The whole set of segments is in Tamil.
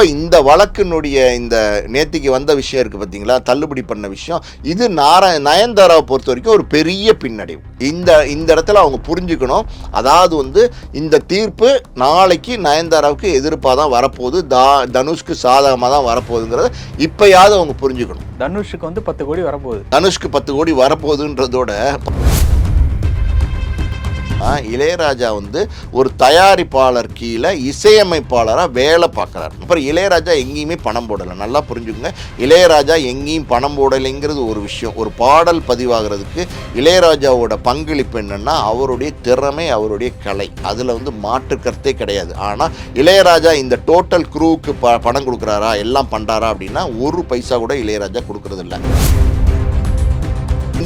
இப்போ இந்த வழக்கினுடைய இந்த நேத்திக்கு வந்த விஷயம் இருக்குது பார்த்தீங்களா தள்ளுபடி பண்ண விஷயம். இது நார நயன்தாராவை பொறுத்த வரைக்கும் ஒரு பெரிய பின்னடைவு. இந்த இந்த இடத்துல அவங்க புரிஞ்சுக்கணும். அதாவது வந்து இந்த தீர்ப்பு நாளைக்கு நயன்தாராவுக்கு எதிர்ப்பாக தான் வரப்போகுது. தா தனுஷ்க்கு சாதகமாக தான் வரப்போகுதுங்கிறத இப்போயாவது அவங்க புரிஞ்சுக்கணும். தனுஷுக்கு வந்து பத்து கோடி வரப்போகுது. தனுஷ்க்கு பத்து கோடி வரப்போகுதுன்றதோட இளையராஜா வந்து ஒரு தயாரிப்பாளர் கீழே இசையமைப்பாளராக வேலை பார்க்குறாரு. அப்புறம் இளையராஜா எங்கேயுமே பணம் போடலை. நல்லா புரிஞ்சுக்கோங்க. இளையராஜா எங்கேயும் பணம் போடலைங்கிறது ஒரு விஷயம். ஒரு பாடல் பதிவாகிறதுக்கு இளையராஜாவோட பங்களிப்பு என்னென்னா அவருடைய திறமை அவருடைய கலை. அதில் வந்து மாற்று கருத்தே கிடையாது. ஆனால் இளையராஜா இந்த டோட்டல் குரூவுக்கு ப பணம் கொடுக்குறாரா எல்லாம் பண்ணுறாரா அப்படின்னா ஒரு பைசா கூட இளையராஜா கொடுக்குறதில்ல.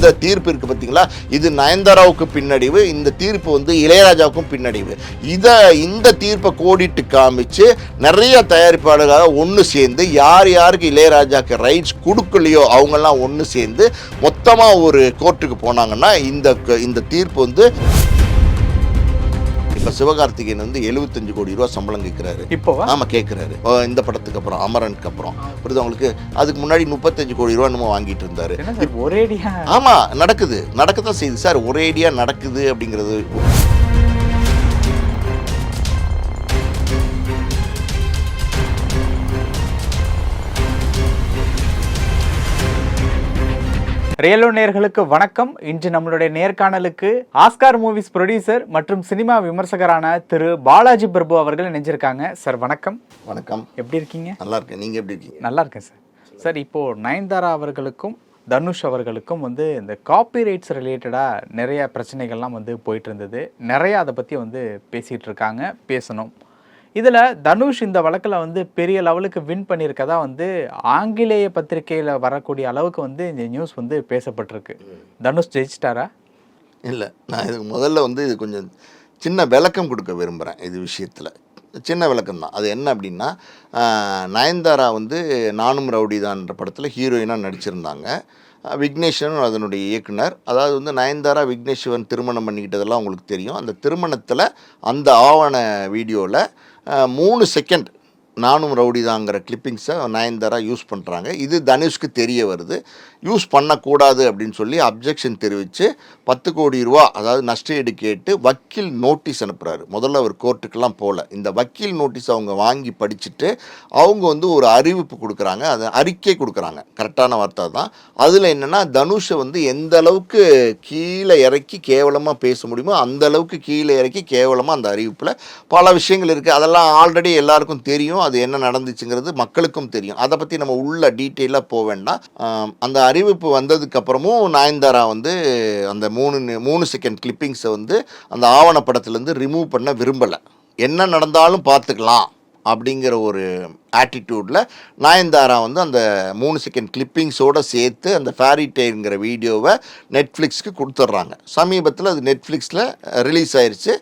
இந்த தீர்ப்பு இருக்குது பார்த்தீங்களா இது நயன்தாராவுக்கு பின்னடைவு இந்த தீர்ப்பு வந்து இளையராஜாவுக்கும் பின்னடைவு. இதை இந்த தீர்ப்பை கோடிட்டு காமிச்சு நிறைய தயாரிப்பாளர்களாக ஒன்று சேர்ந்து யார் யாருக்கு இளையராஜாவுக்கு ரைட்ஸ் கொடுக்கலையோ அவங்கெல்லாம் ஒன்று சேர்ந்து மொத்தமாக ஒரு கோர்ட்டுக்கு போனாங்கன்னா இந்த இந்த தீர்ப்பு வந்து இப்போ சிவகார்த்திகேயன் வந்து எழுபத்தஞ்சு கோடி ரூபா சம்பளம் கேட்குறாரு இப்போவா? ஆமாம் கேட்குறாரு இந்த படத்துக்கு அப்புறம் அமரனுக்கு அப்புறம். புரியுது அவங்களுக்கு அதுக்கு முன்னாடி முப்பத்தஞ்சு கோடி ரூபா என்னமோ வாங்கிட்டு இருந்தாரு. ஒரேடியா? ஆமா நடக்குது. நடக்கத்தான் செய்யுது. சார் ஒரேடியா நடக்குது அப்படிங்கிறது ரியலோ நேர்களுக்கு வணக்கம். இன்று நம்மளுடைய நேர்காணலுக்கு ஆஸ்கார் மூவிஸ் ப்ரொடியூசர் மற்றும் சினிமா விமர்சகரான திரு பாலாஜி பிரபு அவர்கள் இணைஞ்சிருக்காங்க. சார் வணக்கம். வணக்கம். எப்படி இருக்கீங்க? நல்லா இருக்கேன். நீங்க எப்படி இருக்கீங்க? நல்லா இருக்கேன் சார். சார் இப்போ நயன்தாரா அவர்களுக்கும் தனுஷ் அவர்களுக்கும் வந்து இந்த காப்பிரைட்ஸ் ரிலேட்டடாக நிறைய பிரச்சனைகள்லாம் வந்து போயிட்டு இருந்தது. நிறைய அதை பற்றி வந்து பேசிகிட்டு இருக்காங்க. பேசணும். இதில் தனுஷ் இந்த வழக்கில் வந்து பெரிய லெவலுக்கு வின் பண்ணியிருக்கதா வந்து ஆங்கிலேய பத்திரிகையில் வரக்கூடிய அளவுக்கு வந்து இந்த நியூஸ் வந்து பேசப்பட்டிருக்கு. தனுஷ் ஜெயிச்சிட்டாரா? இல்லை நான் இதுக்கு முதல்ல வந்து இது கொஞ்சம் சின்ன விளக்கம் கொடுக்க விரும்புகிறேன் இது விஷயத்தில். சின்ன விளக்கம் தான். அது என்ன அப்படின்னா நயன்தாரா வந்து நானும் ரவுடிதான்ற படத்தில் ஹீரோயினாக நடிச்சிருந்தாங்க. விக்னேஸ்வரன் அதனுடைய இயக்குனர். அதாவது வந்து நயன்தாரா விக்னேஸ்வரன் திருமணம் பண்ணிக்கிட்டதெல்லாம் உங்களுக்கு தெரியும். அந்த திருமணத்தில் அந்த ஆவண வீடியோவில் மூணு செகண்ட் நானும் ரவுடிதாங்கிற கிளிப்பிங்ஸை நயன்தாரா யூஸ் பண்ணுறாங்க இது தனுஷ்க்கு தெரிய வருது. யூஸ் பண்ணக்கூடாது அப்படின்னு சொல்லி அப்ஜெக்ஷன் தெரிவித்து பத்து கோடி ரூபா அதாவது நஷ்டஈடு கேட்டு வக்கீல் நோட்டீஸ் அனுப்புகிறாரு முதல்ல அவர் கோர்ட்டுக்கெல்லாம் போகல இந்த வக்கீல் நோட்டீஸ் அவங்க வாங்கி படிச்சுட்டு அவங்க வந்து ஒரு அறிவிப்பு கொடுக்குறாங்க. அது அறிக்கை கொடுக்குறாங்க. கரெக்டான வார்த்தை தான். அதில் என்னென்னா தனுஷை வந்து எந்த அளவுக்கு கீழே இறக்கி கேவலமாக பேச முடியுமோ அந்த அளவுக்கு கீழே இறக்கி கேவலமாக அந்த அறிவிப்பில் பல விஷயங்கள் இருக்குது அதெல்லாம் ஆல்ரெடி எல்லாருக்கும் தெரியும். அது என்ன நடந்துச்சுங்கிறது மக்களுக்கும் தெரியும். அதை பற்றி நம்ம உள்ள டீட்டெயிலாக போக வேண்டாம். அந்த அறிவிப்பு வந்ததுக்கப்புறமும் நயன்தாரா வந்து அந்த மூணு மூணு செகண்ட் கிளிப்பிங்ஸை வந்து அந்த ஆவணப்படத்துலேருந்து ரிமூவ் பண்ண விரும்பலை. என்ன நடந்தாலும் பார்த்துக்கலாம் அப்படிங்கிற ஒரு ஆட்டிடியூடில் நயன்தாரா வந்து அந்த மூணு செகண்ட் கிளிப்பிங்ஸோடு சேர்த்து அந்த ஃபேரி டேங்கிற வீடியோவை நெட்ஃப்ளிக்ஸ்க்கு கொடுத்துட்றாங்க சமீபத்தில் அது நெட்ஃப்ளிக்ஸில் ரிலீஸ் ஆயிடுச்சு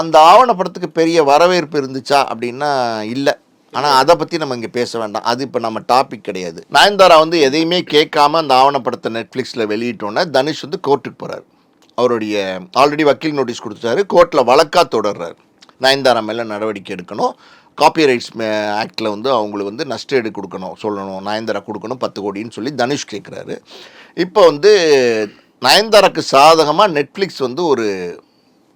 அந்த ஆவணப்படத்துக்கு பெரிய வரவேற்பு இருந்துச்சா அப்படின்னா இல்லை. ஆனால் அதை பற்றி நம்ம இங்கே பேச வேண்டாம். அது இப்போ நம்ம டாபிக் கிடையாது. நயன்தாரா வந்து எதையுமே கேட்காம அந்த ஆவணப்படத்தை நெட்ஃப்ளிக்ஸில் வெளியிட்டோன்னே தனுஷ் வந்து கோர்ட்டுக்கு போகிறார் அவருடைய ஆல்ரெடி வக்கீல் நோட்டீஸ் கொடுத்துட்டாரு. கோர்ட்டில் வழக்காக தொடர்றாரு. நயன்தாரா மேலே நடவடிக்கை எடுக்கணும். காப்பிரைட்ஸ் ஆக்டில் வந்து அவங்களுக்கு வந்து நஷ்டஈடு கொடுக்கணும் சொல்லணும். நயன்தாரா கொடுக்கணும் பத்து கோடின்னு சொல்லி தனுஷ் கேட்குறாரு. இப்போ வந்து நயன்தாராக்கு சாதகமாக நெட்ஃப்ளிக்ஸ் வந்து ஒரு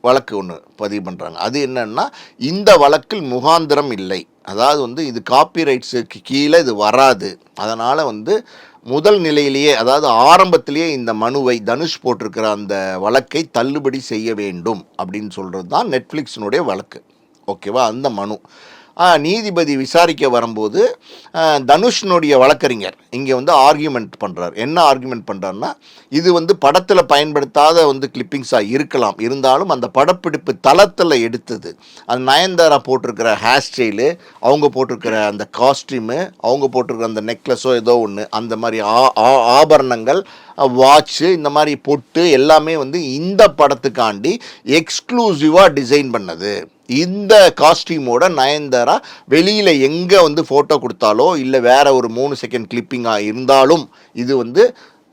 வழக்கு ஒன்று பதிவு பண்ணுறாங்க அது என்னன்னா இந்த வழக்கில் முகாந்திரம் இல்லை. அதாவது வந்து இது காப்பிரைட்ஸுக்கு கீழே இது வராது. அதனால் வந்து முதல் நிலையிலேயே அதாவது ஆரம்பத்திலேயே இந்த மனுவை தனுஷ் போட்டிருக்கிற அந்த வழக்கை தள்ளுபடி செய்ய வேண்டும் அப்படின்னு சொல்கிறது தான் நெட்ஃப்ளிக்ஸினுடைய வழக்கு. ஓகேவா? அந்த மனு. நீதிபதி விசாரிக்க வரும்போது தனுஷனுடைய தனுஷ்னுடைய வழக்கறிஞர் இங்கே வந்து ஆர்கியூமெண்ட் பண்ணுறார் என்ன ஆர்கியூமெண்ட் பண்ணுறாருன்னா இது வந்து படத்தில் பயன்படுத்தாத வந்து கிளிப்பிங்ஸாக இருக்கலாம். இருந்தாலும் அந்த படப்பிடிப்பு தளத்தில் எடுத்தது. அந்த நயன்தாரா போட்டிருக்கிற ஹேர் ஸ்டைலு அவங்க போட்டிருக்கிற அந்த காஸ்டியூமு அவங்க போட்டிருக்கிற அந்த நெக்லஸோ ஏதோ ஒன்று அந்த மாதிரி ஆ- ஆ- ஆபரணங்கள் வாட்ச்சு இந்த மாதிரி பொட்டு எல்லாமே வந்து இந்த படத்துக்காண்டி எக்ஸ்க்ளூசிவாக டிசைன் பண்ணது. இந்த காஸ்டியூமோட நயன்தாரா வெளியில் எங்கே வந்து ஃபோட்டோ கொடுத்தாலோ இல்லை வேறு ஒரு மூணு செகண்ட் கிளிப்பிங்காக இருந்தாலும் இது வந்து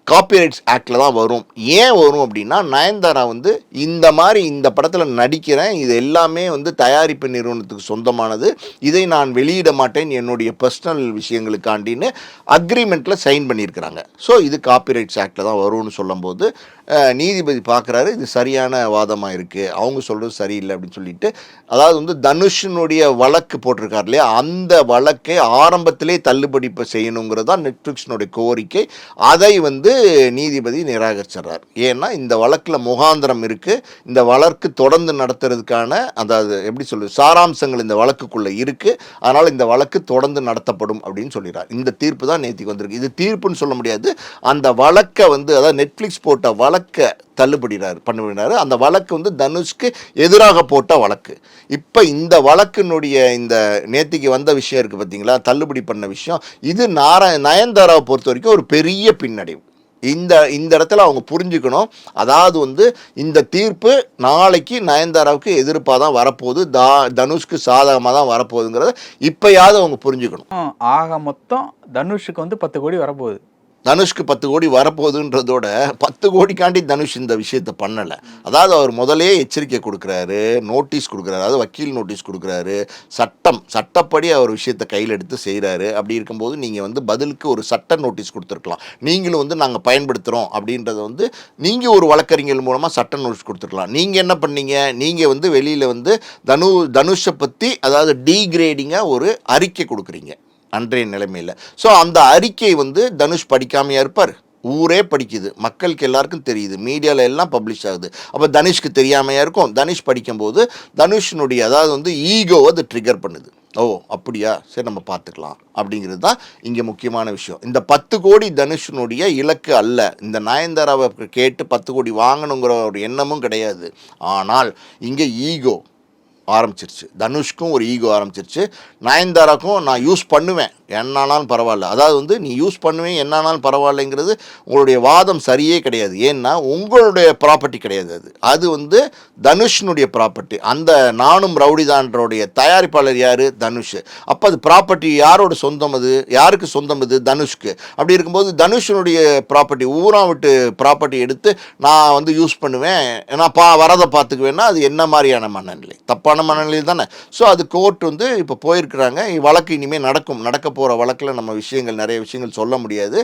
காப்பிரைட்ஸ் ஆக்டில் தான் வரும். ஏன் வரும் அப்படின்னா நயன்தாரா வந்து இந்த மாதிரி இந்த படத்தில் நடிக்கிறேன் இது எல்லாமே வந்து தயாரிப்பு நிறுவனத்துக்கு சொந்தமானது இதை நான் வெளியிட மாட்டேன் என்னுடைய பர்சனல் விஷயங்களுக்காண்டின்னு அக்ரிமெண்ட்டில் சைன் பண்ணியிருக்கிறாங்க. ஸோ இது காப்பிரைட்ஸ் ஆக்டில் தான் வரும்னு சொல்லும்போது நீதிபதி பார்க்குறாரு இது சரியான வாதமாக இருக்குது அவங்க சொல்கிறது சரியில்லை அப்படின்னு சொல்லிட்டு அதாவது வந்து தனுஷினுடைய வழக்கு போட்டிருக்கார் இல்லையா? அந்த வழக்கை ஆரம்பத்திலே தள்ளுபடி இப்போ செய்யணுங்கிறது தான் நெட்ஃப்ளிக்ஸினுடைய கோரிக்கை. அதை வந்து நீதிபதி நிராகரிச்சிடுறார். ஏன்னா இந்த வழக்கில் முகாந்திரம் இருக்குது இந்த வழக்கு தொடர்ந்து நடத்துறதுக்கான அதாவது எப்படி சொல்லுது சாராம்சங்கள் இந்த வழக்குக்குள்ளே இருக்குது அதனால் இந்த வழக்கு தொடர்ந்து நடத்தப்படும் அப்படின்னு சொல்லிடுறார். இந்த தீர்ப்பு தான் நேற்றுக்கு வந்திருக்கு. இது தீர்ப்புன்னு சொல்ல முடியாது. அந்த வழக்கை வந்து அதாவது நெட்ஃப்ளிக்ஸ் போட்ட வழக்கு வழக்கை தள்ளுபடினார் பண்ணினார் அந்த வழக்கு வந்து தனுஷ்க்கு எதிராக போட்ட வழக்கு. இப்போ இந்த வழக்கினுடைய இந்த நேத்திக்கு வந்த விஷயம் இருக்குது பார்த்தீங்களா தள்ளுபடி பண்ண விஷயம். இது நார நயன்தாராவை பொறுத்த வரைக்கும் ஒரு பெரிய பின்னடைவு. இந்த இந்த இடத்துல அவங்க புரிஞ்சுக்கணும். அதாவது வந்து இந்த தீர்ப்பு நாளைக்கு நயன்தாராவுக்கு எதிர்ப்பாக தான் வரப்போகுது. தா தனுஷ்க்கு சாதகமாக தான் வரப்போகுதுங்கிறத இப்போயாவது அவங்க புரிஞ்சுக்கணும். ஆக மொத்தம் தனுஷுக்கு வந்து பத்து கோடி வரப்போகுது. தனுஷ்க்கு பத்து கோடி வரப்போகுதுன்றதோட பத்து கோடிக்காண்டி தனுஷ் இந்த விஷயத்தை பண்ணலை. அதாவது அவர் முதலே எச்சரிக்கை கொடுக்குறாரு நோட்டீஸ் கொடுக்குறாரு அதாவது வக்கீல் நோட்டீஸ் கொடுக்குறாரு சட்டம் சட்டப்படி அவர் விஷயத்தை கையில் எடுத்து செய்கிறாரு அப்படி இருக்கும்போது நீங்கள் வந்து பதிலுக்கு ஒரு சட்ட நோட்டீஸ் கொடுத்துருக்கலாம். நீங்களும் வந்து நாங்கள் பயன்படுத்துகிறோம் அப்படின்றத வந்து நீங்கள் ஒரு வழக்கறிஞர் மூலமாக சட்ட நோட்டீஸ் கொடுத்துருக்கலாம். நீங்கள் என்ன பண்ணீங்க? நீங்கள் வந்து வெளியில் வந்து தனு தனுஷை பற்றி அதாவது டீக்ரேடிங்காக ஒரு அறிக்கை கொடுக்குறீங்க. அன்றைய நிலைமையில். ஸோ அந்த அறிக்கை வந்து தனுஷ் படிக்காமையாக இருப்பார். ஊரே படிக்குது. மக்களுக்கு எல்லாருக்கும் தெரியுது. மீடியாவில் எல்லாம் பப்ளிஷ் ஆகுது. அப்போ தனுஷ்க்கு தெரியாமையாக இருக்கும். தனுஷ் படிக்கும்போது தனுஷினுடைய அதாவது வந்து ஈகோவை அது ட்ரிகர் பண்ணுது. ஓ அப்படியா? சரி நம்ம பார்த்துக்கலாம். அப்படிங்கிறது தான் இங்கே முக்கியமான விஷயம். இந்த பத்து கோடி தனுஷினுடைய இலக்கு அல்ல. இந்த நயன்தாராவை கேட்டு பத்து கோடி வாங்கணுங்கிற ஒரு எண்ணமும் கிடையாது. ஆனால் இங்கே ஈகோ ஆரம்பிச்சிருச்சு. தனுஷ்க்கும் ஒரு ஈகோ ஆரம்பிச்சிருச்சு. நயன்தாராக்கும் நான் யூஸ் பண்ணுவேன். என்னானாலும் பரவாயில்ல. அதாவது வந்து நீ யூஸ் பண்ணுவேன் என்னானாலும் பரவாயில்லைங்கிறது உங்களுடைய வாதம் சரியே கிடையாது. ஏன்னா உங்களுடைய ப்ராப்பர்ட்டி கிடையாது அது. அது வந்து தனுஷினுடைய ப்ராப்பர்ட்டி அந்த நானும் ரவுடிதான்றோடைய தயாரிப்பாளர் யார்? தனுஷ். அப்போ அது ப்ராப்பர்ட்டி யாரோட சொந்தம் அது? யாருக்கு சொந்தம் இது? தனுஷ்க்கு. அப்படி இருக்கும்போது தனுஷினுடைய ப்ராப்பர்ட்டி ஊரா விட்டு ப்ராப்பர்ட்டி எடுத்து நான் வந்து யூஸ் பண்ணுவேன். நான் பா வரதை பார்த்துக்குவேன்னா அது என்ன மாதிரியான மனநிலை? தப்பான மனநிலை தானே ஸோ அது கோர்ட் வந்து இப்போ போயிருக்கிறாங்க. வழக்கு இனிமேல் நடக்கும். நடக்க போகிற வழக்கில் நம்ம விஷயங்கள் நிறைய விஷயங்கள் சொல்ல முடியாது.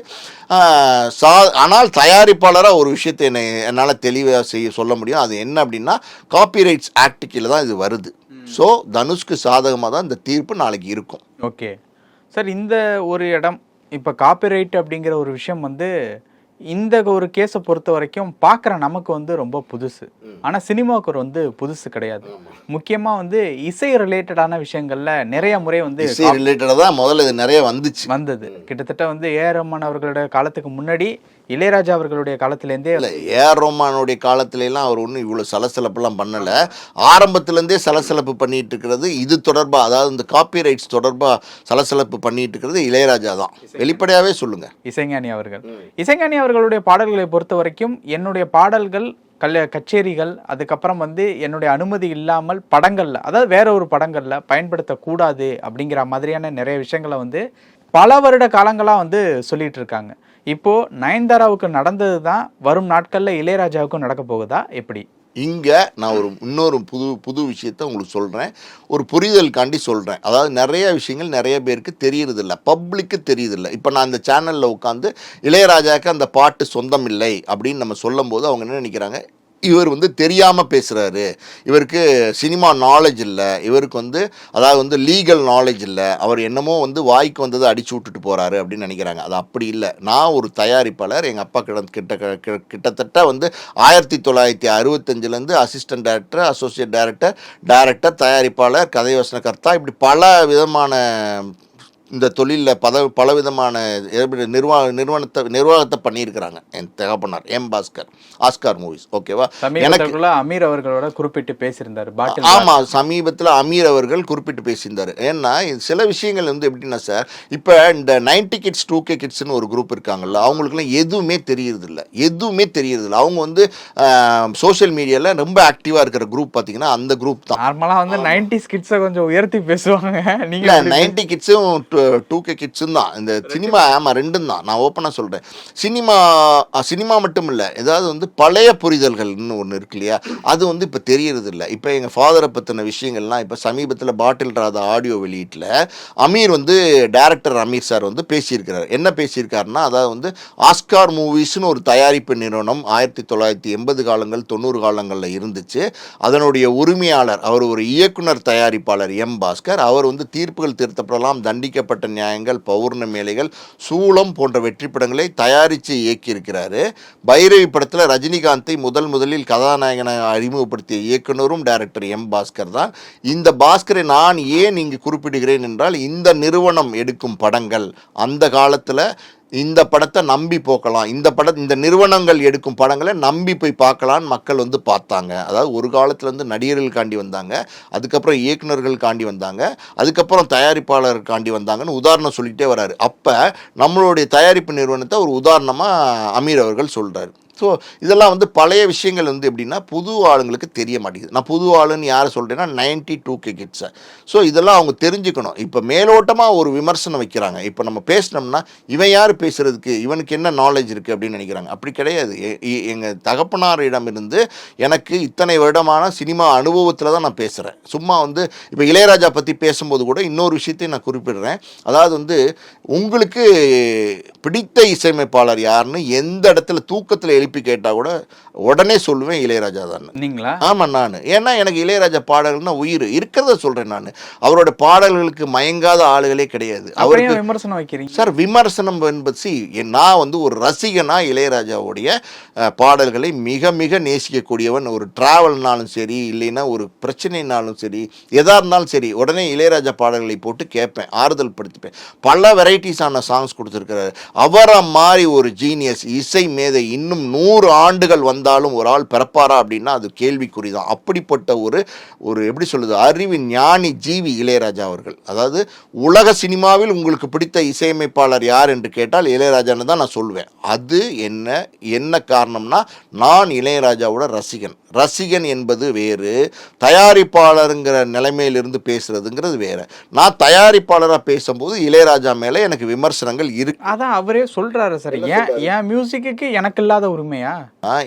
சா ஆனால் தயாரிப்பாளராக ஒரு விஷயத்தை என்னை என்னால் தெளிவாக செய்ய சொல்ல முடியும். அது என்ன அப்படின்னா காப்பிரைட்ஸ் ஆக்ட் கீழே தான் இது வருது. ஸோ தனுஷ்க்கு சாதகமாக தான் இந்த தீர்ப்பு நாளைக்கு இருக்கும். ஓகே. சார் இந்த ஒரு இடம் இப்போ காப்பிரைட் அப்படிங்கிற ஒரு விஷயம் வந்து இந்த ஒரு கேஸை பொறுத்த வரைக்கும் பார்க்குற நமக்கு வந்து ரொம்ப புதுசு. ஆனால் சினிமாவுக்கு வந்து புதுசு கிடையாது. முக்கியமாக வந்து இசை ரிலேட்டடான விஷயங்கள்ல நிறைய முறை வந்து இசை ரிலேட்டடாக தான் முதல்ல இது நிறைய வந்துச்சு. வந்தது. கிட்டத்தட்ட வந்து ஏ ஆர் ரஹ்மான் அவர்களுடைய காலத்துக்கு முன்னாடி இளையராஜா அவர்களுடைய காலத்திலேருந்தே இல்லை ஏஆர் ரோமானுடைய காலத்துல எல்லாம் அவர் ஒன்றும் இவ்வளோ சலசலப்புலாம் பண்ணலை. ஆரம்பத்துலேருந்தே சலசலப்பு பண்ணிட்டு இருக்கிறது இது தொடர்பாக அதாவது இந்த காப்பிரைட்ஸ் தொடர்பாக சலசலப்பு பண்ணிட்டு இருக்கிறது இளையராஜா தான். வெளிப்படையாகவே சொல்லுங்கள் இசைஞானி அவர்கள். இசைஞானி அவர்களுடைய பாடல்களை பொறுத்த வரைக்கும் என்னுடைய பாடல்கள் கல்ல கச்சேரிகள் அதுக்கப்புறம் வந்து என்னுடைய அனுமதி இல்லாமல் படங்கள்ல அதாவது வேற ஒரு படங்கள்ல பயன்படுத்தக்கூடாது அப்படிங்கிற மாதிரியான நிறைய விஷயங்களை வந்து பல வருட காலங்களா வந்து சொல்லிட்டு இருக்காங்க இப்போ நயன்தாராவுக்கு நடந்தது தான் வரும் நாட்கள்ல இளையராஜாவுக்கும் நடக்க போகுதா? எப்படி? இங்கே நான் ஒரு இன்னொரு புது புது விஷயத்த உங்களுக்கு சொல்கிறேன் ஒரு புரிதலுக்காண்டி சொல்கிறேன் அதாவது நிறைய விஷயங்கள் நிறைய பேருக்கு தெரியறதில்ல. பப்ளிக்கு தெரியுதில்ல இப்போ நான் அந்த சேனலில் உட்காந்து இளையராஜாவுக்கு அந்த பாட்டு சொந்தம் இல்லை அப்படின்னு நம்ம சொல்லும்போது அவங்க என்ன நினைக்கிறாங்க? இவர் வந்து தெரியாமல் பேசுகிறாரு இவருக்கு சினிமா நாலேஜ் இல்லை. இவருக்கு வந்து அதாவது வந்து லீகல் நாலேஜ் இல்லை. அவர் என்னமோ வந்து வாய்க்கு வந்ததை அடிச்சு விட்டுட்டு போகிறாரு அப்படின்னு நினைக்கிறாங்க. அது அப்படி இல்லை. நான் ஒரு தயாரிப்பாளர். எங்கள் அப்பா கிட்ட கிட்ட கிட்டத்தட்ட வந்து ஆயிரத்தி தொள்ளாயிரத்தி அறுபத்தஞ்சிலேருந்து assistant director associate director director தயாரிப்பாளர் கதை வசனகர்த்தா இப்படி பல விதமான இந்த தொழிலில் பல பலவிதமான நிர்வாக நிறுவனத்தை நிர்வாகத்தை பண்ணியிருக்கிறாங்க. என் தகப்பனார் எம் பாஸ்கர் ஆஸ்கார் மூவிஸ். ஓகேவா? சமீபத்துக்குள்ள அமீர் அவர்களோட குறிப்பிட்டு பேசியிருந்தாரு ஆமாம் சமீபத்தில் அமீர் அவர்கள் குறிப்பிட்டு பேசியிருந்தார். ஏன்னா சில விஷயங்கள் வந்து எப்படின்னா சார் இப்போ இந்த நைன்டி கிட்ஸ் டூ கே கிட்ஸ்னு ஒரு குரூப் இருக்காங்கல்ல அவங்களுக்குலாம் எதுவுமே தெரியறதில்ல. எதுவுமே தெரியறதில்ல. அவங்க வந்து சோஷியல் மீடியாவில் ரொம்ப ஆக்டிவாக இருக்கிற குரூப் பார்த்தீங்கன்னா அந்த குரூப் தான். நார்மலா வந்து நைன்டி ஸ்கிட்ஸை கொஞ்சம் உயர்த்தி பேசுவாங்க. நீங்க இல்லை நைன்டி கிட்ஸும் டூ கே கிட்ஸும் தான். இந்த சினிமா ஆமாம் ரெண்டும் தான். நான் ஓப்பனாக சொல்கிறேன் சினிமா சினிமா மட்டும் இல்லை ஏதாவது வந்து பழைய புரிதல்கள்னு ஒன்று இருக்கு இல்லையா? அது வந்து இப்போ தெரியறது இல்லை இப்போ எங்கள் ஃபாதரை பற்றின விஷயங்கள்லாம் இப்போ சமீபத்தில் பாட்டில் ராதா ஆடியோ வெளியீட்டில் அமீர் வந்து டேரக்டர் அமீர் சார் வந்து பேசியிருக்கிறார். என்ன பேசியிருக்காருன்னா அதாவது வந்து ஆஸ்கார் மூவிஸ்னு ஒரு தயாரிப்பு நிறுவனம் ஆயிரத்தி தொள்ளாயிரத்தி எண்பது காலங்கள் தொண்ணூறு காலங்களில் இருந்துச்சு. அதனுடைய உரிமையாளர் அவர் ஒரு இயக்குனர் தயாரிப்பாளர் எம் பாஸ்கர். அவர் வந்து தீர்ப்புகள் திருத்தப்படலாம் ஏகப்பட்ட நியாயங்கள் பௌர்ணமேலைகள் சூளம் போன்ற வெற்றி படங்களை தயாரித்து இயக்கியிருக்கிறாரு. பைரவி படத்தில் ரஜினிகாந்தை முதல் முதலில் கதாநாயகனாக அறிமுகப்படுத்திய இயக்குனரும் டைரக்டர் எம் பாஸ்கர் தான். இந்த பாஸ்கரை நான் ஏன் இங்கு குறிப்பிடுகிறேன் என்றால் இந்த நிறுவனம் எடுக்கும் படங்கள் அந்த காலத்தில் இந்த படத்தை நம்பி போக்கலாம். இந்த பட இந்த நிறுவனங்கள் எடுக்கும் படங்களை நம்பி போய் பார்க்கலான்னு மக்கள் வந்து பார்த்தாங்க. அதாவது ஒரு காலத்தில் வந்து நடிகர்களுக்காண்டி வந்தாங்க. அதுக்கப்புறம் இயக்குனர்களுக்காண்டி வந்தாங்க. அதுக்கப்புறம் தயாரிப்பாளருக்காண்டி வந்தாங்கன்னு உதாரணம் சொல்லிகிட்டே வராரு. அப்போ நம்மளுடைய தயாரிப்பு நிறுவனத்தை ஒரு உதாரணமாக அமீர் அவர்கள் சொல்கிறாரு ஸோ இதெல்லாம் வந்து பழைய விஷயங்கள் வந்து எப்படின்னா புது ஆளுங்களுக்கு தெரிய மாட்டேங்குது. நான் புது ஆளுன்னு யாரை சொல்கிறேன்னா நைன்டி டூ கே கிட்ஸை ஸோ இதெல்லாம் அவங்க தெரிஞ்சுக்கணும். இப்போ மேலோட்டமாக ஒரு விமர்சனம் வைக்கிறாங்க. இப்போ நம்ம பேசினோம்னா இவன் யார் பேசுகிறதுக்கு இவனுக்கு என்ன நாலேஜ் இருக்குது அப்படின்னு நினைக்கிறாங்க. அப்படி கிடையாது. எங்கள் தகப்பனாரிடமிருந்து எனக்கு இத்தனை வருடமான சினிமா அனுபவத்தில் தான் நான் பேசுகிறேன் சும்மா வந்து இப்போ இளையராஜா பற்றி பேசும்போது கூட இன்னொரு விஷயத்தையும் நான் குறிப்பிடுறேன். அதாவது வந்து உங்களுக்கு பிடித்த இசையமைப்பாளர் யாருன்னு எந்த இடத்துல தூக்கத்தில் எழுப்பி கேட்டால் கூட உடனே சொல்லுவேன் இளையராஜா தான். நீங்களா? ஆமாம் நான். ஏன்னா எனக்கு இளையராஜா பாடல்கள்னா உயிர். இருக்கிறத சொல்கிறேன் நான். அவரோட பாடல்களுக்கு மயங்காத ஆளுகளே கிடையாது. அவருக்கு விமர்சனம் வைக்கிறீங்க? சார் விமர்சனம் என்பது நான் வந்து ஒரு ரசிகனா இளையராஜாவுடைய பாடல்களை மிக மிக நேசிக்கக்கூடியவன். ஒரு ட்ராவல்னாலும் சரி இல்லைன்னா ஒரு பிரச்சனைனாலும் சரி எதாக இருந்தாலும் சரி உடனே இளையராஜா பாடல்களை போட்டு கேட்பேன் ஆறுதல் படுத்திப்பேன். பல வெரைட்டிஸான சாங்ஸ் கொடுத்துருக்கிறாரு. அவரை மாதிரி ஒரு ஜீனியஸ் இசை மேதை இன்னும் நூறு ஆண்டுகள் வந்தாலும் ஒரு ஆள் பிறப்பாரா அப்படின்னா அது கேள்விக்குறி தான் அப்படிப்பட்ட ஒரு ஒரு எப்படி சொல்லுது அறிவு ஞானி ஜீவி இளையராஜா அவர்கள். அதாவது உலக சினிமாவில் உங்களுக்கு பிடித்த இசையமைப்பாளர் யார் என்று கேட்டால் இளையராஜான்னு தான் நான் சொல்லுவேன் அது என்ன என்ன காரணம்னா நான் இளையராஜாவோட ரசிகன். ரசிகன் என்பது வேறு தயாரிப்பாளருங்கிற நிலைமையிலிருந்து பேசுறதுங்கிறது வேறு. நான் தயாரிப்பாளராக பேசும்போது இளையராஜா மேலே எனக்கு விமர்சனங்கள் இருக்கு அதான் அவரே சொல்றாரு சார். ஏன் என் மியூசிக்கு எனக்கு இல்லாத உரிமையா?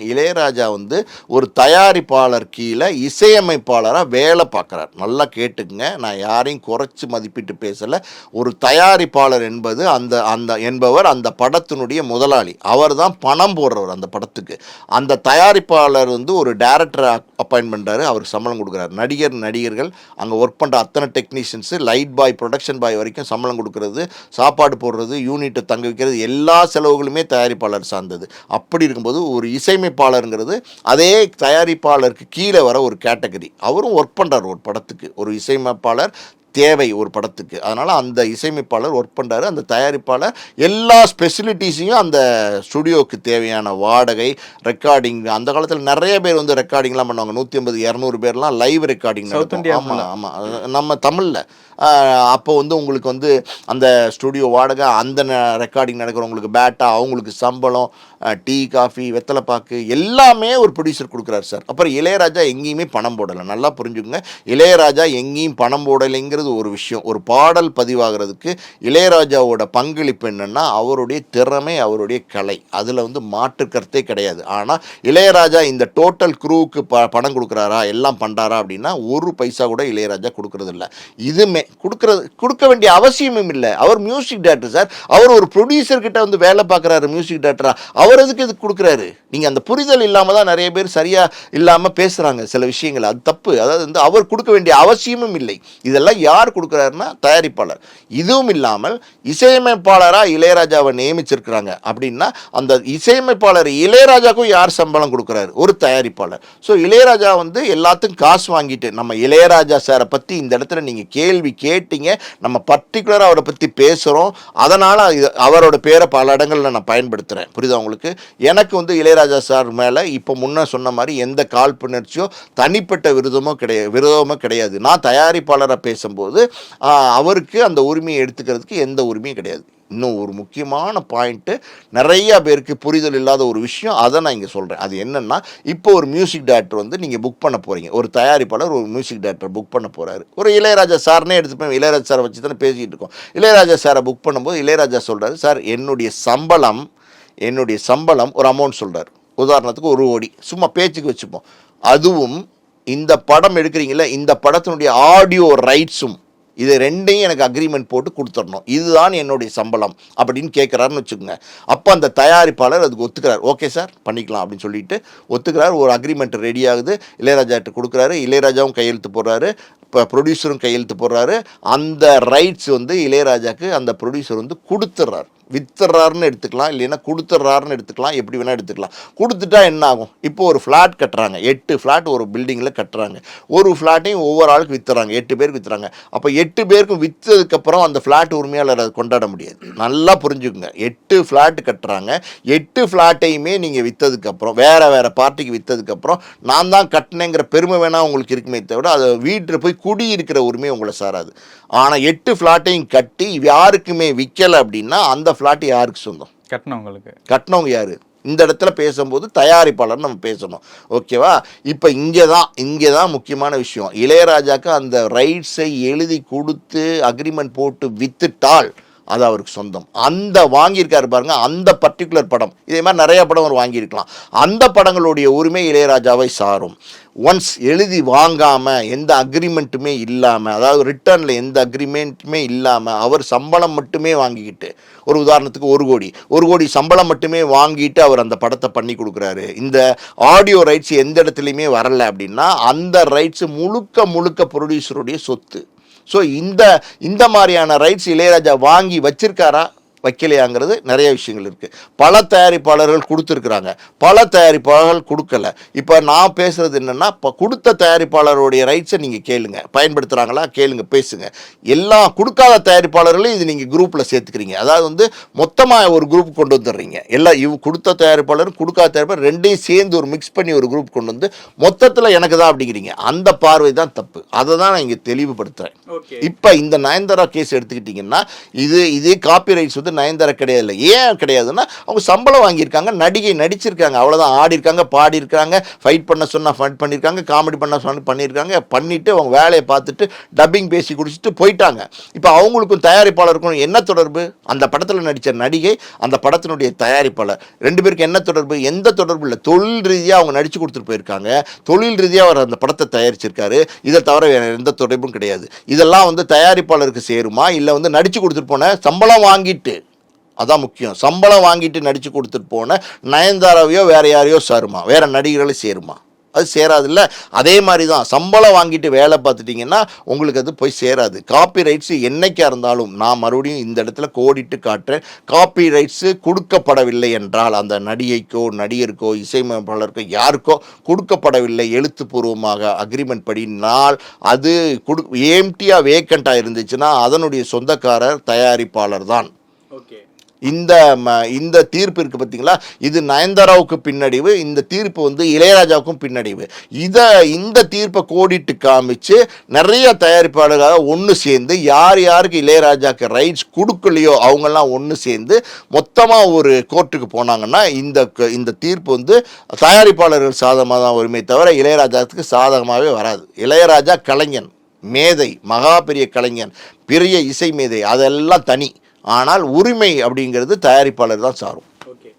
இளையராஜா வந்து ஒரு தயாரிப்பாளர் கீழே இசையமைப்பாளராக வேலை பார்க்குறார். நல்லா கேட்டுக்குங்க. நான் யாரையும் குறைச்சி மதிப்பிட்டு பேசலை. ஒரு தயாரிப்பாளர் என்பது அந்த அந்த என்பவர் அந்த படத்தினுடைய முதலாளி. அவர் தான் பணம் போடுறவர் அந்த படத்துக்கு. அந்த தயாரிப்பாளர் வந்து ஒரு டேரக்டர் அப்பாயின்ட் பண்ணுறாரு அவருக்கு சம்பளம் கொடுக்குறாரு. நடிகர் நடிகர்கள் அங்கே ஒர்க் பண்ணுற அத்தனை technicians light boy production boy வரைக்கும் சம்பளம் கொடுக்கறது சாப்பாடு போடுறது யூனிட்டை தங்க வைக்கிறது எல்லா செலவுகளுமே தயாரிப்பாளர் சார்ந்தது. அப்படி இருக்கும்போது ஒரு இசையமைப்பாளருங்கிறது அதே தயாரிப்பாளருக்கு கீழே வர ஒரு கேட்டகரி அவரும் ஒர்க் பண்ணுறாரு ஒரு படத்துக்கு. ஒரு இசையமைப்பாளர் தேவை ஒரு படத்துக்கு. அதனால் அந்த இசையமைப்பாளர் ஒர்க் பண்ணுறாரு அந்த தயாரிப்பாளர் எல்லா ஸ்பெசிலிட்டிஸையும் அந்த ஸ்டுடியோவுக்கு தேவையான வாடகை ரெக்கார்டிங் அந்த காலத்தில் நிறைய பேர் வந்து ரெக்கார்டிங்லாம் பண்ணுவாங்க. நூற்றி ஐம்பது இரநூறு பேர்லாம் லைவ் ரெக்கார்டிங் ஆமாம் ஆமாம் நம்ம தமிழில். அப்போ வந்து உங்களுக்கு வந்து அந்த ஸ்டுடியோ வாடகை அந்த ரெக்கார்டிங் நடக்கிறவங்களுக்கு பேட்டா அவங்களுக்கு சம்பளம் டீ காஃபி வெத்தலைப்பாக்கு எல்லாமே ஒரு ப்ரொடியூசர் கொடுக்குறாரு சார். அப்புறம் இளையராஜா எங்கேயுமே பணம் போடலை. நல்லா புரிஞ்சுக்கோங்க. இளையராஜா எங்கேயும் பணம் போடலைங்கிறது ஒரு விஷயம். ஒரு பாடல் பதிவாகிறதுக்கு இளையராஜாவோட பங்களிப்பு என்னென்னா அவருடைய திறமை அவருடைய கலை. அதில் வந்து மாற்று கருத்தே கிடையாது. ஆனால் இளையராஜா இந்த டோட்டல் குரூவுக்கு ப பணம் கொடுக்குறாரா எல்லாம் பண்ணுறாரா அப்படின்னா ஒரு பைசா கூட இளையராஜா கொடுக்குறதில்ல. இல்ல இதுமே கொடுக்கறது கொடுக்க வேண்டிய அவசியமும் இல்லை. அவர் மியூசிக் டேரக்டர் சார் அவர் ஒரு ப்ரொடியூசர் கிட்ட வந்து வேலை பார்க்குறாரு மியூசிக் டேரக்டரா அவர் எதுக்கு இது கொடுக்குறாரு? நீங்கள் அந்த புரிதல் இல்லாமல் தான் நிறைய பேர் சரியாக இல்லாமல் பேசுகிறாங்க சில விஷயங்கள். அது தப்பு. அதாவது வந்து அவர் கொடுக்க வேண்டிய அவசியமும் இல்லை. இதெல்லாம் யார் கொடுக்குறாருன்னா தயாரிப்பாளர். இதுவும் இல்லாமல் இசையமைப்பாளராக இளையராஜாவை நியமிச்சிருக்கிறாங்க. அப்படின்னா அந்த இசையமைப்பாளர் இளையராஜாவுக்கும் யார் சம்பளம் கொடுக்குறாரு? ஒரு தயாரிப்பாளர். ஸோ இளையராஜா வந்து எல்லாத்துக்கும் காசு வாங்கிட்டு நம்ம இளையராஜா சாரை பற்றி இந்த இடத்துல நீங்கள் கேள்வி கேட்டீங்க. நம்ம பர்டிகுலராக அவரை பற்றி பேசுகிறோம் அதனால் அவரோட பேரை பல இடங்களில் நான் பயன்படுத்துகிறேன் புரியுதா உங்களுக்கு? எனக்கு வந்து இளையராஜா சார் மேலே இப்போ முன்ன சொன்ன மாதிரி எந்த காழ்ப்புணர்ச்சியோ தனிப்பட்ட விருதமோ கிடையாது விரோதமோ கிடையாது. நான் தயாரிப்பாளராக பேசும்போது அவருக்கு அந்த உரிமையை எடுத்துக்கிறதுக்கு எந்த உரிமையும் கிடையாது. இன்னும் ஒரு முக்கியமான பாயிண்ட்டு நிறைய பேருக்கு புரிதல் இல்லாத ஒரு விஷயம். அதை நான் இங்கே சொல்கிறேன் அது என்னென்னா இப்போ ஒரு மியூசிக் டேரக்டர் வந்து நீங்கள் புக் பண்ண போகிறீங்க ஒரு தயாரிப்பாளர் ஒரு மியூசிக் டேரக்டர் புக் பண்ண போகிறாரு ஒரு இளையராஜா சார்னே எடுத்துப்பேன். இளையராஜா சாரை வச்சு தானே பேசிக்கிட்டு இருக்கோம். இளையராஜா சாரை புக் பண்ணும்போது இளையராஜா சொல்கிறாரு சார் என்னுடைய சம்பளம் என்னுடைய சம்பளம் ஒரு அமௌண்ட் சொல்கிறார் உதாரணத்துக்கு ஒரு கோடி. சும்மா பேச்சுக்கு வச்சுப்போம். அதுவும் இந்த படம் எடுக்கிறீங்களா இந்த படத்தினுடைய ஆடியோ ரைட்ஸும் இது ரெண்டையும் எனக்கு அக்ரிமெண்ட் போட்டு கொடுத்துடணும். இதுதான் என்னுடைய சம்பளம் அப்படின்னு கேட்குறாருன்னு வச்சுக்கோங்க. அப்போ அந்த தயாரிப்பாளர் அதுக்கு ஒத்துக்கிறார். ஓகே சார் பண்ணிக்கலாம் அப்படின்னு சொல்லிட்டு ஒத்துக்கிறார். ஒரு அக்ரிமெண்ட் ரெடி ஆகுது. இளையராஜாட்ட கொடுக்குறாரு. இளையராஜாவும் கையெழுத்து போடுறாரு. இப்போ ப்ரொடியூசரும் கையெழுத்து போடுறாரு. அந்த ரைட்ஸ் வந்து இளையராஜாக்கு அந்த ப்ரொடியூசர் வந்து கொடுத்துட்றாரு. வித்துறாருன்னு எடுத்துக்கலாம் இல்லைன்னா கொடுத்துட்றாருன்னு எடுத்துக்கலாம் எப்படி வேணால் எடுத்துக்கலாம். கொடுத்துட்டா என்ன ஆகும் இப்போ ஒரு ஃப்ளாட் கட்டுறாங்க. எட்டு ஃப்ளாட் ஒரு பில்டிங்கில் கட்டுறாங்க. ஒரு ஃப்ளாட்டையும் ஒவ்வொரு ஆளுக்கு வித்துறாங்க. எட்டு பேருக்கு வித்துறாங்க. அப்போ எட்டு பேருக்கும் விற்றதுக்கப்புறம் அந்த ஃப்ளாட் உரிமையாளர் அதை கொண்டாட முடியாது. நல்லா புரிஞ்சுக்குங்க. எட்டு ஃப்ளாட் கட்டுறாங்க. எட்டு ஃப்ளாட்டையுமே நீங்கள் விற்றதுக்கப்புறம் வேறு வேறு பார்ட்டிக்கு விற்றதுக்கப்புறம் நான் தான் கட்டினேங்கிற பெருமை வேணால் உங்களுக்கு இருக்குமே தவிர அதை வீட்டில் போய் குடியிருக்கிற உரிமை உங்களை சாராது. ஆனால் எட்டு ஃப்ளாட்டையும் கட்டி யாருக்குமே விற்கலை அப்படின்னா அந்த ஃப்ளாட் யாருக்கு சொந்தம்? கட்டினவங்களுக்கு. கட்டினவங்க யார்? இந்த இடத்துல பேசும்போது தயாரிப்பாளர் நம்ம பேசணும். ஓகேவா? இப்போ இங்கே தான் இங்கே தான் முக்கியமான விஷயம். இளையராஜாக்கு அந்த ரைட்ஸை எழுதி கொடுத்து அக்ரிமெண்ட் போட்டு வித்துட்டால் அது அவருக்கு சொந்தம். அந்த வாங்கியிருக்காரு பாருங்க அந்த பர்டிகுலர் படம். இதே மாதிரி நிறைய படம் அவர் வாங்கியிருக்கலாம். அந்த படங்களுடைய உரிமை இளையராஜாவை சாரும். ஒன்ஸ் எழுதி வாங்காமல் எந்த அக்ரிமெண்ட்டுமே இல்லாமல் அதாவது ரிட்டர்னில் எந்த அக்ரிமெண்ட்டுமே இல்லாமல் அவர் சம்பளம் மட்டுமே வாங்கிக்கிட்டு ஒரு உதாரணத்துக்கு ஒரு கோடி ஒரு கோடி சம்பளம் மட்டுமே வாங்கிட்டு அவர் அந்த படத்தை பண்ணி கொடுக்குறாரு. இந்த ஆடியோ ரைட்ஸ் எந்த இடத்துலையுமே வரல அப்படின்னா அந்த ரைட்ஸ் முழுக்க முழுக்க ப்ரொடியூசருடைய சொத்து. ஸோ இந்த இந்த மாதிரியான ரைட்ஸ் இளையராஜா வாங்கி வச்சிருக்காரா? வைக்கலையாங்கிறது நிறைய விஷயங்கள் இருக்குது பல தயாரிப்பாளர்கள் கொடுத்துருக்குறாங்க. பல தயாரிப்பாளர்கள் கொடுக்கல. இப்போ நான் பேசுகிறது என்னென்னா இப்போ கொடுத்த தயாரிப்பாளருடைய ரைட்ஸை நீங்கள் கேளுங்க. பயன்படுத்துகிறாங்களா கேளுங்க பேசுங்க. எல்லா கொடுக்காத தயாரிப்பாளர்களையும் இது நீங்கள் குரூப்பில் சேர்த்துக்கிறீங்க. அதாவது வந்து மொத்தமாக ஒரு குரூப் கொண்டு வந்துடுறீங்க. எல்லா இவ் கொடுத்த தயாரிப்பாளரும் கொடுக்காத தயாரிப்பாளர் ரெண்டையும் சேர்ந்து ஒரு மிக்ஸ் பண்ணி ஒரு குரூப் கொண்டு வந்து மொத்தத்தில் எனக்கு தான் அப்படிங்கிறீங்க. அந்த பார்வை தான் தப்பு. அதை தான் நான் இங்கே தெளிவுபடுத்துகிறேன் இப்போ இந்த நயன்தாரா கேஸ் எடுத்துக்கிட்டிங்கன்னா இது இதே காப்பி ரைட்ஸ் வந்து நயன்தாரா கிடையாது இல்லை. ஏன் கிடையாதுன்னா அவங்க சம்பளம் வாங்கியிருக்காங்க நடிகை நடிச்சிருக்காங்க அவ்வளோதான் ஆடிருக்காங்க பாடியிருக்காங்க ஃபைட் பண்ண சொன்னால் ஃபைட் பண்ணியிருக்காங்க காமெடி பண்ண சொன்ன பண்ணியிருக்காங்க பண்ணிவிட்டு அவங்க வேலையை பார்த்துட்டு டப்பிங் பேசி குடிச்சிட்டு போயிட்டாங்க. இப்போ அவங்களுக்கும் தயாரிப்பாளருக்கும் என்ன தொடர்பு? அந்த படத்தில் நடித்த நடிகை அந்த படத்தினுடைய தயாரிப்பாளர். ரெண்டு பேருக்கு என்ன தொடர்பு? எந்த தொடர்பு இல்லை. தொழில் ரீதியாக அவங்க நடித்து கொடுத்துட்டு போயிருக்காங்க. தொழில் ரீதியாக அவர் அந்த படத்தை தயாரிச்சிருக்காரு. இதை தவிர வேறு எந்த தொடர்பும் கிடையாது. இதெல்லாம் வந்து தயாரிப்பாளருக்கு சேருமா? இல்லை வந்து நடித்து கொடுத்துட்டு போன சம்பளம் வாங்கிட்டு அதான் முக்கியம். சம்பளம் வாங்கிட்டு நடித்து கொடுத்துட்டு போன நயன்தாராவையோ வேறு யாரையோ சேருமா? வேறு நடிகர்களை சேருமா? அது சேராதுல்ல? அதே மாதிரி தான் சம்பளம் வாங்கிட்டு வேலை பார்த்துட்டிங்கன்னா உங்களுக்கு அது போய் சேராது. காப்பி ரைட்ஸு என்றைக்காக இருந்தாலும் நான் மறுபடியும் இந்த இடத்துல கோடிட்டு காட்டுறேன். காப்பி ரைட்ஸு கொடுக்கப்படவில்லை என்றால் அந்த நடிகைக்கோ நடிகருக்கோ இசையமைப்பாளருக்கோ யாருக்கோ கொடுக்கப்படவில்லை. எழுத்துப்பூர்வமாக அக்ரிமெண்ட் படினால் அது கொடு ஏம்டியாக வேக்கண்ட்டாக இருந்துச்சுன்னா அதனுடைய சொந்தக்காரர் தயாரிப்பாளர் தான். ஓகே. இந்த ம இந்த தீர்ப்பு இருக்குது பார்த்தீங்களா இது நயன்தாராவுக்கு பின்னடைவு இந்த தீர்ப்பு வந்து இளையராஜாவுக்கும் பின்னடைவு. இதை இந்த தீர்ப்பை கோடிட்டு காமிச்சு நிறைய தயாரிப்பாளர்களாக ஒன்று சேர்ந்து யார் யாருக்கு இளையராஜாவுக்கு ரைட்ஸ் கொடுக்கலையோ அவங்கெல்லாம் ஒன்று சேர்ந்து மொத்தமாக ஒரு கோர்ட்டுக்கு போனாங்கன்னா இந்த க- இந்த தீர்ப்பு வந்து தயாரிப்பாளர்கள் சாதகமாக தான் வருமே தவிர இளையராஜாவுக்கு சாதகமாகவே வராது. இளையராஜா கலைஞன் மேதை மகா பெரிய கலைஞன் பெரிய இசை மேதை அதெல்லாம் தனி. ஆனால் உரிமை அப்படிங்கிறது தயாரிப்பாளர் தான் சாரும். ஓகே.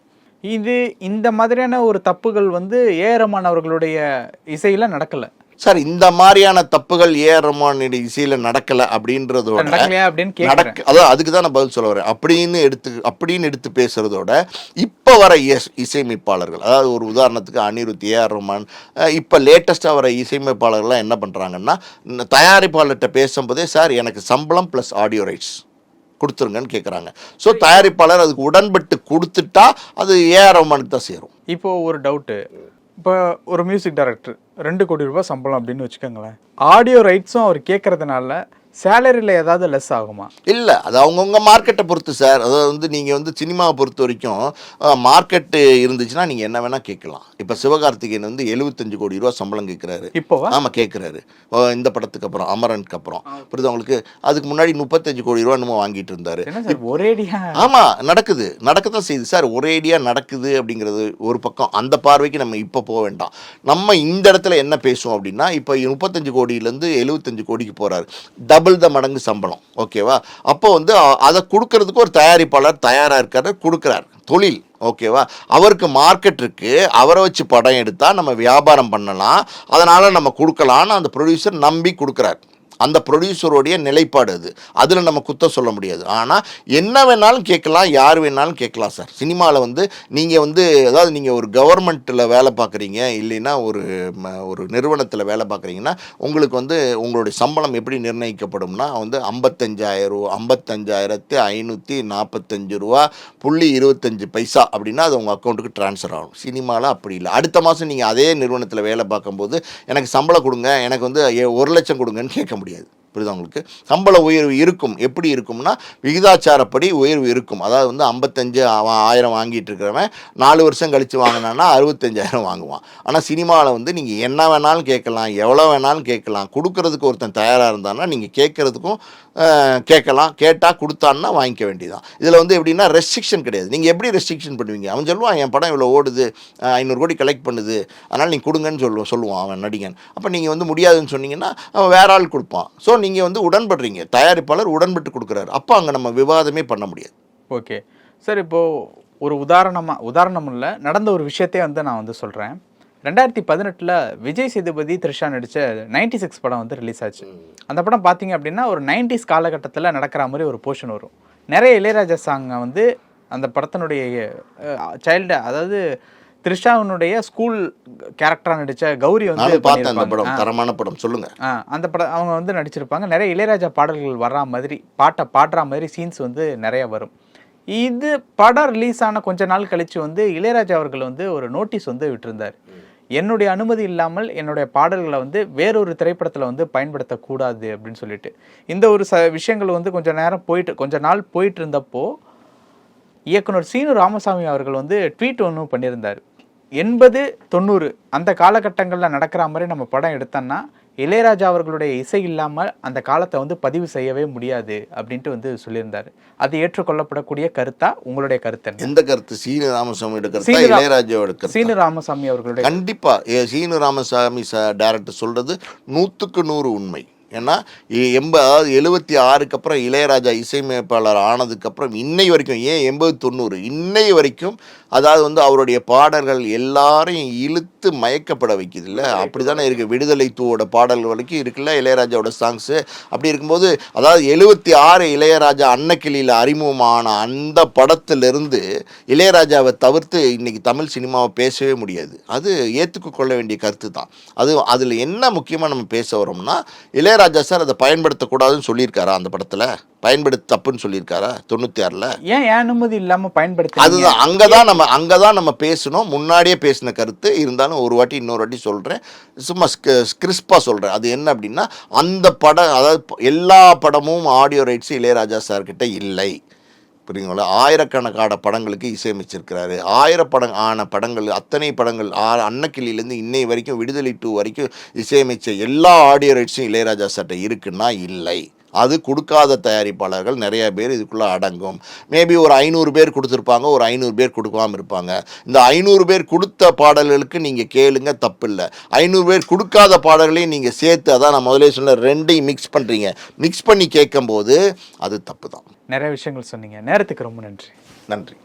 இது இந்த மாதிரியான ஒரு தப்புகள் வந்து ஏரமான் அவர்களுடைய இசையில நடக்கல. சார் இந்த மாதிரியான தப்புகள் ஏறமான இசையில் நடக்கலை அப்படின்றதோட நடக்க அதான் அதுக்கு தான் நான் பதில் சொல்ல வரேன். அப்படின்னு எடுத்து அப்படின்னு எடுத்து பேசுறதோட இப்போ வர இசையமைப்பாளர்கள் அதாவது ஒரு உதாரணத்துக்கு அனிருத் ஏஆர் ரஹ்மான் அஹ் இப்போ லேட்டஸ்ட்டாக வர இசையமைப்பாளர்கள்லாம் என்ன பண்ணுறாங்கன்னா தயாரிப்பாளர்கிட்ட பேசும்போதே சார் எனக்கு சம்பளம் ப்ளஸ் ஆடியோ ரைட்ஸ் கொடுத்துருங்கன்னு கேட்குறாங்க ஸோ தயாரிப்பாளர் அதுக்கு உடன்பட்டு கொடுத்துட்டா அது ஏஆர் ரஹ்மானுக்கு தான் சேரும். இப்போ ஒரு டவுட்டு இப்போ ஒரு மியூசிக் டைரக்டர் ரெண்டு கோடி ரூபாய் சம்பளம் அப்படின்னு வச்சுக்கோங்களேன். ஆடியோ ரைட்ஸும் அவர் கேட்கறதுனால சேலரியில் ஏதாவது லெஸ் ஆகுமா? இல்லை அது அவங்கவுங்க மார்க்கெட்டை பொறுத்து சார் அதாவது வந்து நீங்கள் வந்து சினிமாவை பொறுத்த வரைக்கும் மார்க்கெட்டு இருந்துச்சுன்னா நீங்கள் என்ன வேணால் கேட்கலாம். இப்போ சிவகார்த்திகேயன் வந்து எழுபத்தஞ்சு கோடி ரூபா சம்பளம் கேட்குறாரு. இப்போவா ஆமாம் கேட்குறாரு. இந்த படத்துக்கு அப்புறம் அமரனுக்கு அப்புறம். புரியுது உங்களுக்கு? அதுக்கு முன்னாடி முப்பத்தஞ்சு கோடி ரூபா என்னமோ வாங்கிட்டு இருந்தாரு. ஒரேடியா? ஆமாம் நடக்குது. நடக்க தான் செய்யுது. சார் ஒரேடியாக நடக்குது அப்படிங்கிறது ஒரு பக்கம். அந்த பார்வைக்கு நம்ம இப்போ போக வேண்டாம். நம்ம இந்த இடத்துல என்ன பேசுவோம் அப்படின்னா இப்போ முப்பத்தஞ்சு கோடியிலேருந்து எழுபத்தஞ்சு கோடிக்கு போகிறாரு டபுள் த மடங்கு சம்பளம். ஓகேவா அப்போ வந்து அதை கொடுக்கறதுக்கு ஒரு தயாரிப்பாளர் தயாராக இருக்காரு கொடுக்குறார். தொழில். ஓகேவா அவருக்கு மார்க்கெட் இருக்குது அவரை வச்சு படம் எடுத்தால் நம்ம வியாபாரம் பண்ணலாம். அதனால் நம்ம கொடுக்கலான்னு அந்த ப்ரொடியூசர் நம்பி கொடுக்குறாரு. அந்த ப்ரொடியூசருடைய நிலைப்பாடு அது. அதில் நம்ம குத்த சொல்ல முடியாது. ஆனால் என்ன வேணாலும் கேட்கலாம் யார் வேணாலும் கேட்கலாம் சார் சினிமாவில் வந்து நீங்கள் வந்து அதாவது நீங்கள் ஒரு கவர்மெண்ட்டில் வேலை பார்க்குறீங்க இல்லைன்னா ஒரு ம- ஒரு நிறுவனத்தில் வேலை பார்க்குறீங்கன்னா உங்களுக்கு வந்து உங்களுடைய சம்பளம் எப்படி நிர்ணயிக்கப்படும்னா வந்து ஐம்பத்தஞ்சாயிரம் ரூபா ஐம்பத்தஞ்சாயிரத்து ஐநூற்றி நாற்பத்தஞ்சு ரூபா புள்ளி இருபத்தஞ்சு பைசா அப்படின்னா அது உங்கள் அக்கௌண்ட்டுக்கு ட்ரான்ஸ்ஃபர் ஆகும். சினிமாவில் அப்படி இல்லை. அடுத்த மாதம் நீங்கள் அதே நிறுவனத்தில் வேலை பார்க்கும்போது எனக்கு சம்பளம் கொடுங்க எனக்கு வந்து ஒரு லட்சம் கொடுங்கன்னு கேட்க முடியும் முடியாது. புரியுதா உங்களுக்கு? சம்பள உயர்வு இருக்கும். எப்படி இருக்கும்னா விகிதாச்சாரப்படி உயர்வு இருக்கும். அதாவது வந்து ஐம்பத்தஞ்சு ஆயிரம் வாங்கிட்டு இருக்கிறவன் நாலு வருஷம் கழித்து வாங்கினான்னா அறுபத்தஞ்சாயிரம் வாங்குவான். ஆனால் சினிமாவில் வந்து நீங்கள் என்ன வேணாலும் கேட்கலாம் எவ்வளோ வேணாலும் கேட்கலாம். கொடுக்கறதுக்கு ஒருத்தன் தயாராக இருந்தான்னா நீங்கள் கேட்குறதுக்கும் கேட்கலாம். கேட்டால் கொடுத்தான்னா வாங்கிக்க வேண்டியதான் இதில் வந்து எப்படின்னா ரெஸ்ட்ரிக்ஷன் கிடையாது. நீங்கள் எப்படி ரெஸ்ட்ரிக்ஷன் பண்ணுவீங்க? அவன் சொல்லுவான் என் படம் இவ்வளோ ஓடுது. ஐநூறு கோடி கலெக்ட் பண்ணுது. அதனால் நீங்கள் கொடுங்கன்னு சொல்லுவோம் சொல்லுவான் அவன் நடிகன். அப்போ நீங்கள் வந்து முடியாதுன்னு சொன்னீங்கன்னா அவன் வேற ஆள் கொடுப்பான். ஸோ நீங்கள் வந்து உடன்படுறீங்க. தயாரிப்பாளர் உடன்பட்டு கொடுக்குறாரு. அப்போ அங்கே நம்ம விவாதமே பண்ண முடியாது. ஓகே. சார் இப்போது ஒரு உதாரணமாக உதாரணம் இல்லை நடந்த ஒரு விஷயத்தையே வந்து நான் வந்து சொல்கிறேன் ரெண்டாயிரத்தி பதினெட்டில் விஜய் சேதுபதி த்ரிஷா நடித்த நைன்டி சிக்ஸ் படம் வந்து ரிலீஸ் ஆச்சு. அந்த படம் பார்த்தீங்க அப்படின்னா ஒரு நைன்டிஸ் காலகட்டத்தில் நடக்கிற மாதிரி ஒரு போர்ஷன் வரும். நிறைய இளையராஜா சாங்கை வந்து அந்த படத்தினுடைய சைல்டு அதாவது த்ரிஷாவினுடைய ஸ்கூல் கேரக்டராக நடித்த கௌரி வந்து பார்த்தேன் அந்த. படம். தரமான படம். சொல்லுங்க. அந்த படம் அவங்க வந்து நடிச்சிருப்பாங்க. நிறைய இளையராஜா பாடல்கள் வர்ற மாதிரி பாட்டை பாடுற மாதிரி சீன்ஸ் வந்து நிறைய வரும். இது படம் ரிலீஸ் ஆன கொஞ்ச நாள் கழிச்சு வந்து இளையராஜா அவர்கள் வந்து ஒரு நோட்டீஸ் வந்து விட்டிருந்தார். என்னுடைய அனுமதி இல்லாமல் என்னுடைய பாடல்களை வந்து வேறொரு திரைப்படத்தில் வந்து பயன்படுத்தக்கூடாது அப்படின்னு சொல்லிட்டு. இந்த ஒரு ச விஷயங்கள் வந்து கொஞ்சம் நேரம் போயிட்டு கொஞ்ச நாள் போயிட்டு இருந்தப்போ இயக்குனர் சீனு ராமசாமி அவர்கள் வந்து ட்வீட் ஒன்று பண்ணியிருந்தார். எண்பது தொண்ணூறு அந்த காலகட்டங்களில் நடக்கிற மாதிரி நம்ம படம் எடுத்தோன்னா இளையராஜா அவர்களுடைய இசை இல்லாமல் அந்த காலத்தை வந்து பதிவு செய்யவே முடியாது அப்படின்ட்டு வந்து சொல்லியிருந்தார். அது ஏற்றுக்கொள்ளப்படக்கூடிய கருத்தா? உங்களுடைய கருத்து எந்த கருத்து? சீனு ராமசாமியோட கருத்தா? இளையராஜாவோட கருத்து? சீனு ராமசாமி அவர்களுடைய கண்டிப்பா. சீனு ராமசாமி டேரக்டர் சொல்றது நூற்றுக்கு நூறு உண்மை. ஏன்னா எ- எண்ப அதாவது எழுபத்தி ஆறுக்கு அப்புறம் இளையராஜா இசையமைப்பாளர் ஆனதுக்கப்புறம் இன்னை வரைக்கும் ஏன் எண்பது தொண்ணூறு? இன்னை வரைக்கும் அதாவது வந்து அவருடைய பாடல்கள் எல்லாரையும் இழுத்து மயக்கப்பட வைக்குது இல்லை அப்படி தானே இருக்குது விடுதலை தூவோட பாடல்கள் வரைக்கும் இருக்குல்ல? இளையராஜாவோட சாங்ஸு அப்படி இருக்கும்போது அதாவது எழுபத்தி ஆறு இளையராஜா அன்னக்கிளியில் அறிமுகமான அந்த படத்திலிருந்து இளையராஜாவை தவிர்த்து இன்னைக்கு தமிழ் சினிமாவை பேசவே முடியாது. அது ஏற்றுக்க கொள்ள வேண்டிய கருத்து தான் அது அதில் என்ன முக்கியமாக நம்ம பேச வரோம்னா இளையராஜா சார் அதை பயன்படுத்தக்கூடாதுன்னு சொல்லியிருக்காரா அந்த படத்தில்? பயன்படுத்த தப்புன்னு சொல்லியிருக்காரா? தொண்ணூற்றி ஆறில் ஏன் அனுமதி இல்லாம பயன்படுத்த அதுதான் அங்கே தான் நம்ம அங்கே தான் நம்ம பேசணும். முன்னாடியே பேசின கருத்து. இருந்தாலும் ஒரு வாட்டி இன்னொரு வாட்டி சொல்கிறேன் சும்மா கிறிஸ்பாக சொல்கிறேன் அது என்ன அப்படின்னா அந்த படம் அதாவது எல்லா படமும் ஆடியோ ரைட்ஸ் இளையராஜா சார்கிட்ட இல்லை. புரியுங்களா ஆயிரக்கணக்கான படங்களுக்கு இசையமைச்சிருக்கிறாரு. ஆயிரப்படம் ஆன படங்கள் அத்தனை படங்கள் ஆ அன்னக்கிளியிலேருந்து இன்னை வரைக்கும் விடுதலை டூ வரைக்கும் இசையமைச்ச எல்லா ஆடியோ ரைட்ஸும் இளையராஜா சட்டை இருக்குன்னா இல்லை. அது கொடுக்காத தயாரிப்பாளர்கள் நிறைய பேர் இதுக்குள்ளே அடங்கும். மேபி ஒரு ஐநூறு பேர் கொடுத்துருப்பாங்க ஒரு ஐநூறு பேர் கொடுக்காம இருப்பாங்க. இந்த ஐநூறு பேர் கொடுத்த பாடல்களுக்கு நீங்கள் கேளுங்க தப்பு இல்லை ஐநூறு பேர் கொடுக்காத பாடல்களையும் நீங்கள் சேர்த்து அதான் நான் முதலே சொன்ன ரெண்டையும் மிக்ஸ் பண்ணுறீங்க மிக்ஸ் பண்ணி கேட்கும்போது அது தப்பு தான் நிறைய விஷயங்கள் சொன்னீங்க. நேரத்துக்கு ரொம்ப நன்றி. நன்றி.